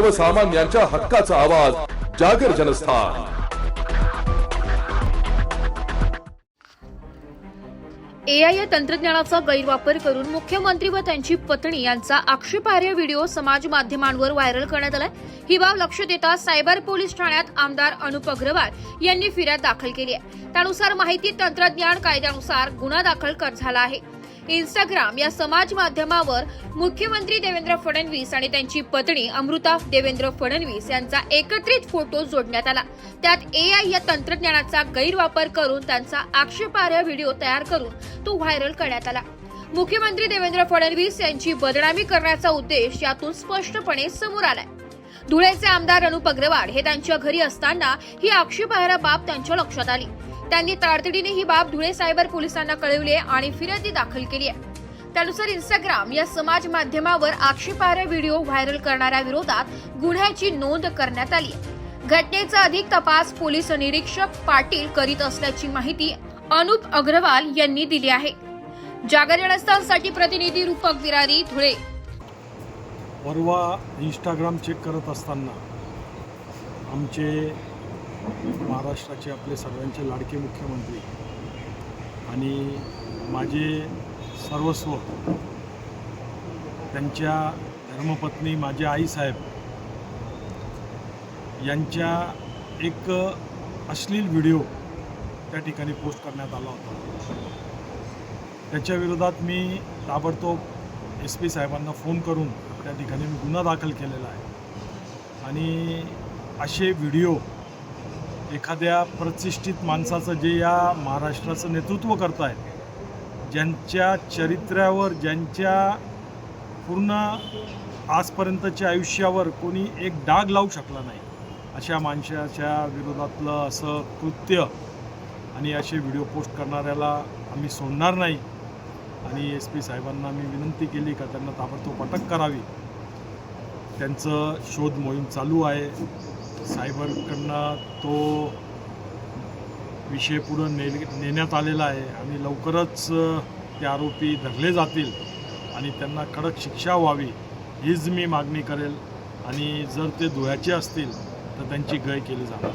सर्वसामान्यांच्या हक्काचा आवाज जागर जनस्थान. एआय या तंत्रज्ञानाचा गैरवापर करून मुख्यमंत्री व त्यांची पत्नी यांचा आक्षेपार्ह व्हिडिओ समाज माध्यमांवर व्हायरल करण्यात आलाय. ही बाब लक्ष देता सायबर पोलीस ठाण्यात आमदार अनुप अग्रवाल यांनी फिर्याद दाखल केली आहे. त्यानुसार माहिती तंत्रज्ञान कायद्यानुसार गुन्हा दाखल कर झाला आहे. इंस्टाग्राम या समाज माध्यमावर मुख्यमंत्री देवेंद्र फडणवीस आणि त्यांची पत्नी अमृता देवेंद्र फडणवीस यांचा एकत्रित फोटो जोडण्यात आला. त्यात ए आय या तंत्रज्ञानाचा गैरवापर करून त्यांचा आक्षेपार्ह व्हिडिओ तयार करून तो व्हायरल करण्यात आला. मुख्यमंत्री देवेंद्र फडणवीस यांची बदनामी करण्याचा उद्देश यातून स्पष्टपणे समोर आलाय. धुळ्याचे आमदार अनुप अग्रवाल हे त्यांच्या घरी असताना ही आक्षेपार्ह बाब त्यांच्या लक्षात आली. त्यांनी तातडीने ही बाब धुळे सायबर पोलिसांना कळवली आहे आणि फिर्यादी दाखल केली आहे. त्यानुसार इंस्टाग्राम या समाज माध्यमावर आक्षेपार्ह व्हिडिओ व्हायरल करणाऱ्या विरोधात गुन्ह्याची नोंद करण्यात आली घटनेचा अधिक तपास पोलीस निरीक्षक पाटील करीत असल्याची माहिती अनुप अग्रवाल यांनी दिली आहे. जागरणस्थांसाठी प्रतिनिधी रूपक विरारी धुळे. परवा इंस्टाग्राम चेक करत असताना आमचे महाराष्ट्राचे आपले सर्वांचे लाडके मुख्यमंत्री आणि माझे सर्वस्व त्यांच्या धर्मपत्नी माझे आईसाहेब यांच्या एक अश्लील व्हिडिओ त्या ठिकाणी पोस्ट करण्यात आला होता. त्याच्या विरोधात मी ताबडतोब एस पी साहेबांना फोन करून त्या ठिकाणी मी गुन्हा दाखल केलेला आहे. आणि असे व्हिडिओ एखाद्या प्रतिष्ठित माणसाचं जे या महाराष्ट्राचं नेतृत्व करत आहेत ज्यांच्या चरित्र्यावर ज्यांच्या पूर्ण आजपर्यंतच्या आयुष्यावर कोणी एक डाग लावू शकला नाही अशा माणसाच्या विरोधातलं असं कृत्य आणि असे व्हिडिओ पोस्ट करणाऱ्याला आम्ही सोडणार नाही. आणि एस पी साहेबांना मी विनंती केली का त्यांना ताबडतोब अटक करावी. त्यांचं शोध मोहीम चालू आहे. सायबरकडनं तो विषय पुढं ने नेण्यात आलेला आहे आणि लवकरच ते आरोपी धरले जातील आणि त्यांना कडक शिक्षा व्हावी हीच मी मागणी करेल. आणि जर ते धुळ्याचे असतील तर त्यांची गय केली जाणार.